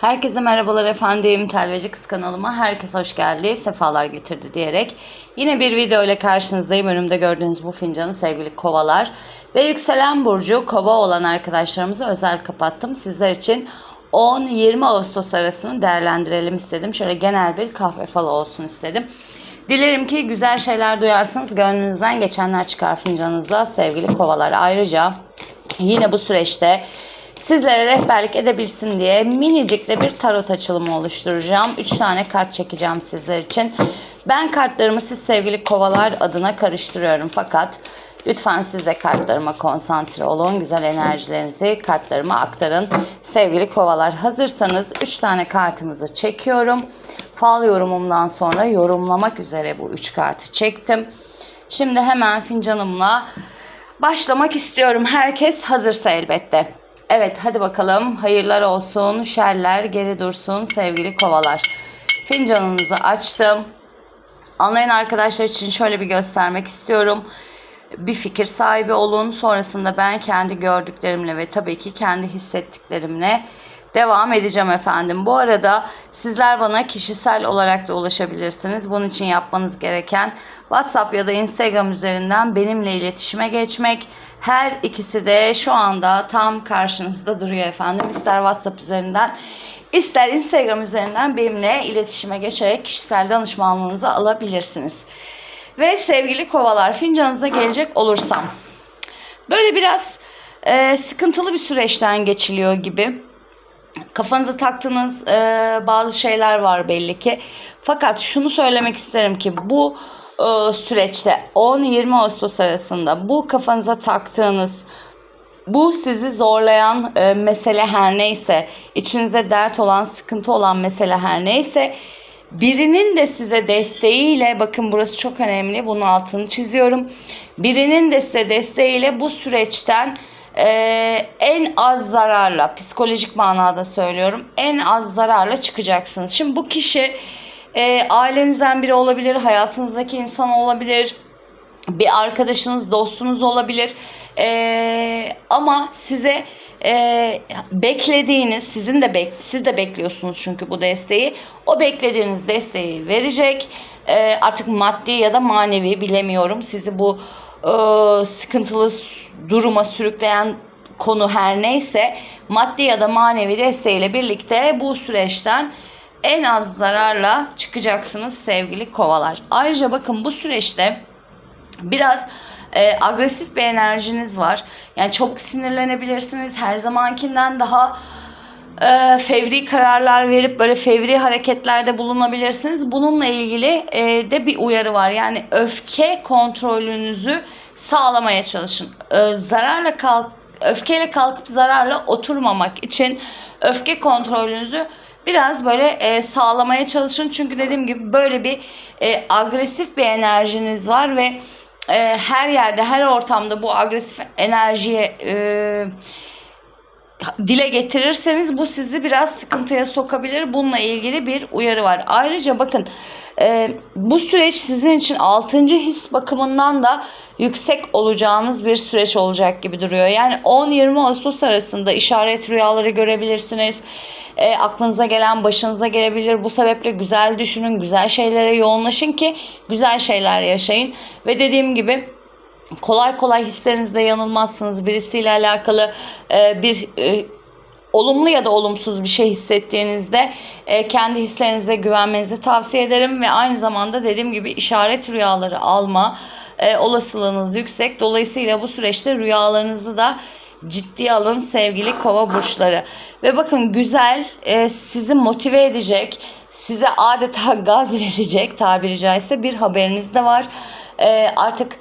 Herkese merhabalar efendim. Telveci Kız kanalıma herkes hoş geldi. Sefalar getirdi diyerek. Yine bir video ile karşınızdayım. Önümde gördüğünüz bu fincanı sevgili kovalar. Ve yükselen burcu kova olan arkadaşlarımızı özel kapattım. Sizler için 10-20 Ağustos arasını değerlendirelim istedim. Şöyle genel bir kahve falı olsun istedim. Dilerim ki güzel şeyler duyarsınız. Gönlünüzden geçenler çıkar fincanınızla sevgili kovalar. Ayrıca yine bu süreçte sizlere rehberlik edebilsin diye minicik de bir tarot açılımı oluşturacağım. 3 tane kart çekeceğim sizler için. Ben kartlarımı siz sevgili kovalar adına karıştırıyorum fakat lütfen siz de kartlarıma konsantre olun. Güzel enerjilerinizi kartlarıma aktarın. Sevgili kovalar hazırsanız 3 tane kartımızı çekiyorum. Fal yorumumdan sonra yorumlamak üzere bu 3 kartı çektim. Şimdi hemen fincanımla başlamak istiyorum. Herkes hazırsa elbette. Evet hadi bakalım. Hayırlar olsun, şerler geri dursun sevgili kovalar. Fincanınızı açtım. Anlayan arkadaşlar için şöyle bir göstermek istiyorum. Bir fikir sahibi olun. Sonrasında ben kendi gördüklerimle ve tabii ki kendi hissettiklerimle devam edeceğim efendim. Bu arada sizler bana kişisel olarak da ulaşabilirsiniz. Bunun için yapmanız gereken WhatsApp ya da Instagram üzerinden benimle iletişime geçmek. Her ikisi de şu anda tam karşınızda duruyor efendim. İster WhatsApp üzerinden ister Instagram üzerinden benimle iletişime geçerek kişisel danışmanlığınızı alabilirsiniz. Ve sevgili kovalar fincanınıza gelecek olursam. Böyle biraz e, sıkıntılı bir süreçten geçiliyor gibi kafanıza taktığınız e, bazı şeyler var belli ki. Fakat şunu söylemek isterim ki bu e, süreçte 10-20 Ağustos arasında bu kafanıza taktığınız bu sizi zorlayan e, mesele her neyse, içinize dert olan, sıkıntı olan mesele her neyse birinin de size desteğiyle bakın burası çok önemli bunun altını çiziyorum. Birinin de size desteğiyle bu süreçten e, en az zararla psikolojik manada söylüyorum en az zararla çıkacaksınız. Şimdi bu kişi e, ailenizden biri olabilir, hayatınızdaki insan olabilir, bir arkadaşınız, dostunuz olabilir. E, ama size e, beklediğiniz, sizin de bek, siz de bekliyorsunuz çünkü bu desteği. O beklediğiniz desteği verecek. E, artık maddi ya da manevi bilemiyorum. Sizi bu sıkıntılı duruma sürükleyen konu her neyse maddi ya da manevi desteğiyle birlikte bu süreçten en az zararla çıkacaksınız sevgili kovalar. Ayrıca bakın bu süreçte biraz e, agresif bir enerjiniz var. Yani çabuk sinirlenebilirsiniz. Her zamankinden daha e, fevri kararlar verip böyle fevri hareketlerde bulunabilirsiniz. Bununla ilgili e, de bir uyarı var. Yani öfke kontrolünüzü sağlamaya çalışın. E, zararla kalk öfkeyle kalkıp zararla oturmamak için öfke kontrolünüzü biraz böyle e, sağlamaya çalışın. Çünkü dediğim gibi böyle bir e, agresif bir enerjiniz var ve e, her yerde, her ortamda bu agresif enerjiye e, dile getirirseniz bu sizi biraz sıkıntıya sokabilir. Bununla ilgili bir uyarı var. Ayrıca bakın e, bu süreç sizin için 6. his bakımından da yüksek olacağınız bir süreç olacak gibi duruyor. Yani 10-20 Ağustos arasında işaret rüyaları görebilirsiniz. E, aklınıza gelen başınıza gelebilir. Bu sebeple güzel düşünün, güzel şeylere yoğunlaşın ki güzel şeyler yaşayın. Ve dediğim gibi kolay kolay hislerinizde yanılmazsınız. Birisiyle alakalı e, bir e, olumlu ya da olumsuz bir şey hissettiğinizde e, kendi hislerinize güvenmenizi tavsiye ederim ve aynı zamanda dediğim gibi işaret rüyaları alma e, olasılığınız yüksek. Dolayısıyla bu süreçte rüyalarınızı da ciddiye alın sevgili kova burçları. Ve bakın güzel e, sizi motive edecek, size adeta gaz verecek tabiri caizse bir haberiniz de var. E, artık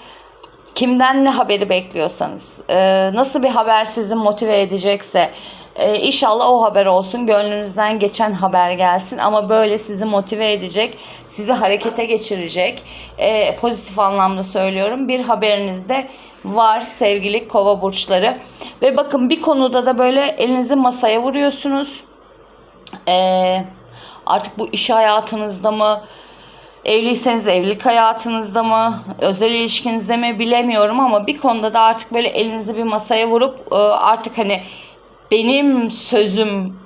kimden ne haberi bekliyorsanız, e, nasıl bir haber sizi motive edecekse e, inşallah o haber olsun. Gönlünüzden geçen haber gelsin ama böyle sizi motive edecek, sizi harekete geçirecek. E, pozitif anlamda söylüyorum. Bir haberiniz de var sevgili kova burçları. Ve bakın bir konuda da böyle elinizi masaya vuruyorsunuz. Artık bu iş hayatınızda mı, Evliyseniz evlilik hayatınızda mı, özel ilişkinizde mi? Bilemiyorum ama bir konuda da artık böyle elinizi bir masaya vurup e, artık hani benim sözüm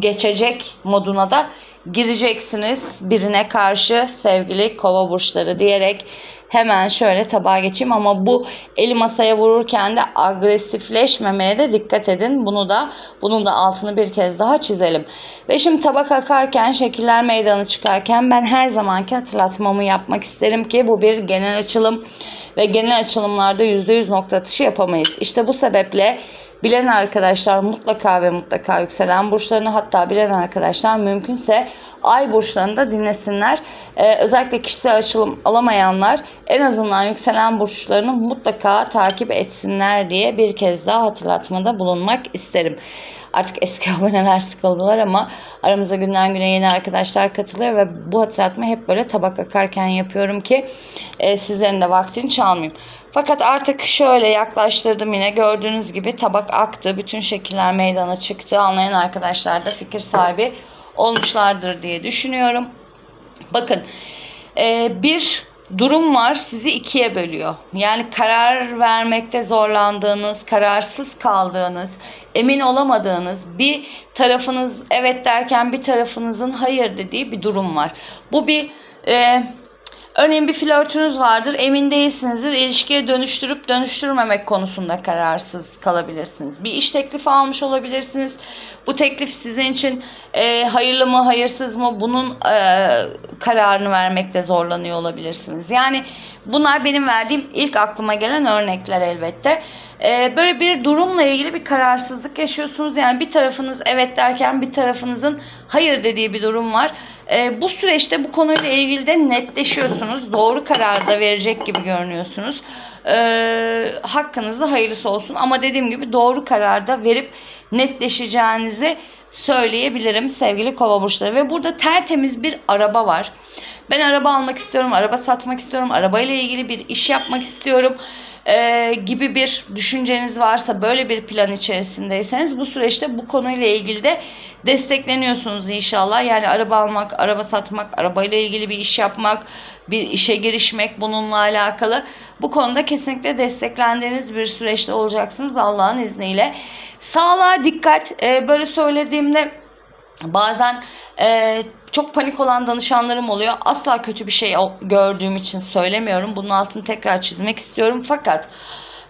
geçecek moduna da gireceksiniz. Birine karşı sevgili kova burçları diyerek hemen şöyle tabağa geçeyim ama bu eli masaya vururken de agresifleşmemeye de dikkat edin. Bunu da bunun da altını bir kez daha çizelim. Ve şimdi tabak akarken, şekiller meydanı çıkarken ben her zamanki hatırlatmamı yapmak isterim ki bu bir genel açılım ve genel açılımlarda %100 nokta atışı yapamayız. İşte bu sebeple Bilen arkadaşlar mutlaka ve mutlaka yükselen burçlarını hatta bilen arkadaşlar mümkünse ay burçlarını da dinlesinler. Ee, özellikle kişisel açılım alamayanlar en azından yükselen burçlarını mutlaka takip etsinler diye bir kez daha hatırlatmada bulunmak isterim. Artık eski aboneler sıkıldılar ama aramıza günden güne yeni arkadaşlar katılıyor ve bu hatırlatmayı hep böyle tabak akarken yapıyorum ki e, sizlerin de vaktini çalmayayım. Fakat artık şöyle yaklaştırdım yine gördüğünüz gibi tabak aktı. Bütün şekiller meydana çıktı. Anlayan arkadaşlar da fikir sahibi olmuşlardır diye düşünüyorum. Bakın e, bir durum var sizi ikiye bölüyor. Yani karar vermekte zorlandığınız, kararsız kaldığınız, emin olamadığınız bir tarafınız evet derken bir tarafınızın hayır dediği bir durum var. Bu bir e, Örneğin bir flörtünüz vardır, emin değilsinizdir, ilişkiye dönüştürüp dönüştürmemek konusunda kararsız kalabilirsiniz. Bir iş teklifi almış olabilirsiniz. Bu teklif sizin için e, hayırlı mı, hayırsız mı bunun e, kararını vermekte zorlanıyor olabilirsiniz. Yani bunlar benim verdiğim ilk aklıma gelen örnekler elbette. E, böyle bir durumla ilgili bir kararsızlık yaşıyorsunuz. Yani bir tarafınız evet derken bir tarafınızın hayır dediği bir durum var. E, bu süreçte bu konuyla ilgili de netleşiyorsunuz. Doğru kararı da verecek gibi görünüyorsunuz. E, hakkınızda hayırlısı olsun. Ama dediğim gibi doğru kararda verip netleşeceğinizi söyleyebilirim sevgili kova burçları. Ve burada tertemiz bir araba var. Ben araba almak istiyorum, araba satmak istiyorum, arabayla ilgili bir iş yapmak istiyorum e, gibi bir düşünceniz varsa böyle bir plan içerisindeyseniz bu süreçte bu konuyla ilgili de destekleniyorsunuz inşallah. Yani araba almak, araba satmak, arabayla ilgili bir iş yapmak, bir işe girişmek bununla alakalı. Bu konuda kesinlikle desteklendiğiniz bir süreçte olacaksınız Allah'ın izniyle. Sağlığa dikkat. E, böyle söylediğimde bazen e, çok panik olan danışanlarım oluyor. Asla kötü bir şey gördüğüm için söylemiyorum. Bunun altını tekrar çizmek istiyorum. Fakat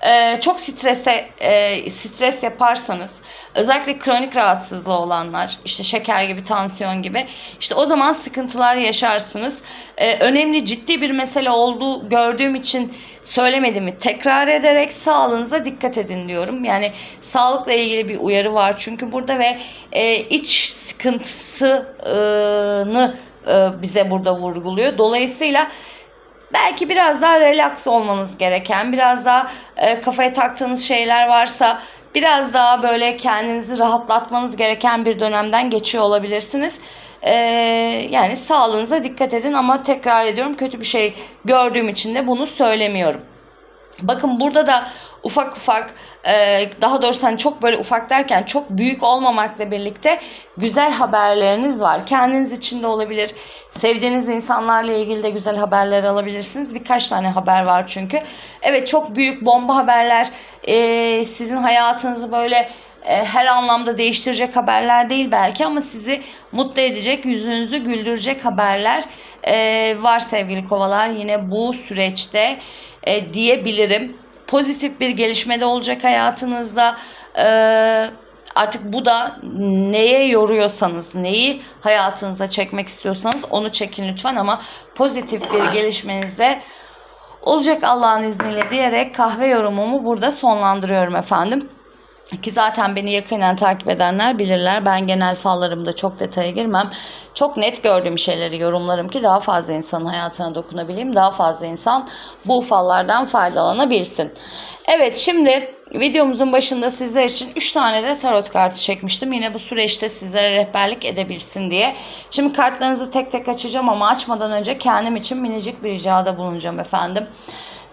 e, çok strese e, stres yaparsanız özellikle kronik rahatsızlığı olanlar işte şeker gibi tansiyon gibi işte o zaman sıkıntılar yaşarsınız. E, önemli ciddi bir mesele olduğu gördüğüm için söylemediğimi tekrar ederek sağlığınıza dikkat edin diyorum. Yani sağlıkla ilgili bir uyarı var çünkü burada ve e, iç sıkıntısını e, bize burada vurguluyor. Dolayısıyla belki biraz daha relax olmanız gereken, biraz daha e, kafaya taktığınız şeyler varsa biraz daha böyle kendinizi rahatlatmanız gereken bir dönemden geçiyor olabilirsiniz. Ee, yani sağlığınıza dikkat edin ama tekrar ediyorum kötü bir şey gördüğüm için de bunu söylemiyorum. Bakın burada da ufak ufak e, daha doğrusu hani çok böyle ufak derken çok büyük olmamakla birlikte güzel haberleriniz var. Kendiniz için de olabilir. Sevdiğiniz insanlarla ilgili de güzel haberler alabilirsiniz. Birkaç tane haber var çünkü. Evet çok büyük bomba haberler e, sizin hayatınızı böyle her anlamda değiştirecek haberler değil belki ama sizi mutlu edecek, yüzünüzü güldürecek haberler var sevgili kovalar. Yine bu süreçte e, diyebilirim. Pozitif bir gelişme de olacak hayatınızda. E, artık bu da neye yoruyorsanız, neyi hayatınıza çekmek istiyorsanız onu çekin lütfen ama pozitif bir gelişmenizde olacak Allah'ın izniyle diyerek kahve yorumumu burada sonlandırıyorum efendim. Ki zaten beni yakından takip edenler bilirler. Ben genel fallarımda çok detaya girmem. Çok net gördüğüm şeyleri yorumlarım ki daha fazla insanın hayatına dokunabileyim. Daha fazla insan bu fallardan faydalanabilsin. Evet şimdi videomuzun başında sizler için 3 tane de tarot kartı çekmiştim. Yine bu süreçte sizlere rehberlik edebilsin diye. Şimdi kartlarınızı tek tek açacağım ama açmadan önce kendim için minicik bir ricada bulunacağım efendim.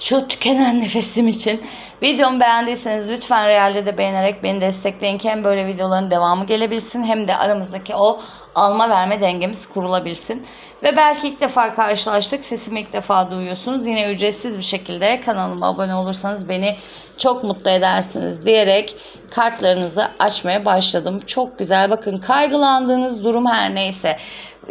Şu tükenen nefesim için. Videomu beğendiyseniz lütfen realde de beğenerek beni destekleyin ki hem böyle videoların devamı gelebilsin hem de aramızdaki o alma verme dengemiz kurulabilsin. Ve belki ilk defa karşılaştık. Sesimi ilk defa duyuyorsunuz. Yine ücretsiz bir şekilde kanalıma abone olursanız beni çok mutlu edersiniz diyerek kartlarınızı açmaya başladım. Çok güzel. Bakın kaygılandığınız durum her neyse.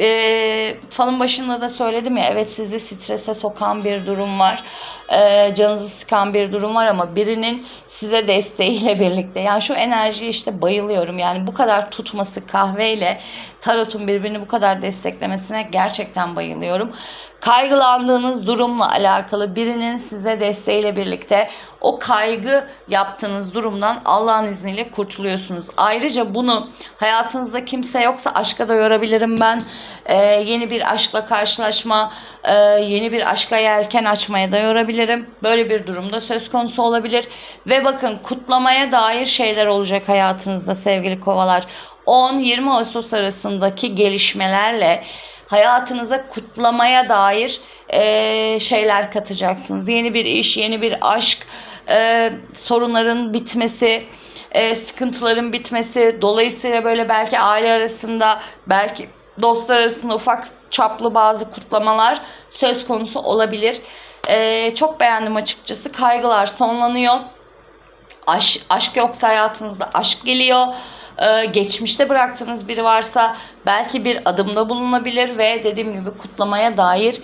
Ee, falın başında da söyledim ya evet sizi strese sokan bir durum var. Ee, canınızı sıkan bir durum var ama birinin size desteğiyle birlikte. Yani şu enerjiye işte bayılıyorum. Yani bu kadar tutması kahveyle tarotun birbirini bu kadar desteklemesine gerçekten bayılıyorum. Kaygılandığınız durumla alakalı birinin size desteğiyle birlikte o kaygı yaptığınız durumdan Allah'ın izniyle kurtuluyorsunuz. Ayrıca bunu hayatınızda kimse yoksa aşka da yorabilirim ben. Ee, yeni bir aşkla karşılaşma, e, yeni bir aşka yelken açmaya da yorabilirim. Böyle bir durumda söz konusu olabilir. Ve bakın kutlamaya dair şeyler olacak hayatınızda sevgili kovalar. 10-20 Ağustos arasındaki gelişmelerle hayatınıza kutlamaya dair e, şeyler katacaksınız. Yeni bir iş, yeni bir aşk, e, sorunların bitmesi, e, sıkıntıların bitmesi. Dolayısıyla böyle belki aile arasında, belki dostlar arasında ufak çaplı bazı kutlamalar söz konusu olabilir. E, çok beğendim açıkçası. Kaygılar sonlanıyor. Aş, aşk yoksa hayatınızda aşk geliyor. Ee, geçmişte bıraktığınız biri varsa belki bir adımda bulunabilir ve dediğim gibi kutlamaya dair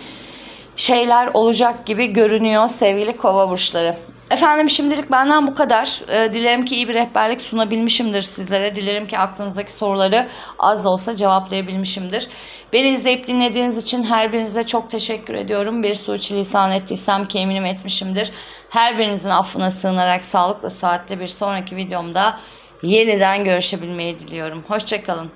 şeyler olacak gibi görünüyor sevgili kova burçları. Efendim şimdilik benden bu kadar. Ee, dilerim ki iyi bir rehberlik sunabilmişimdir sizlere. Dilerim ki aklınızdaki soruları az da olsa cevaplayabilmişimdir. Beni izleyip dinlediğiniz için her birinize çok teşekkür ediyorum. Bir suçilisan ettiysem ki eminim etmişimdir. Her birinizin affına sığınarak sağlıklı saatle bir sonraki videomda yeniden görüşebilmeyi diliyorum. Hoşçakalın.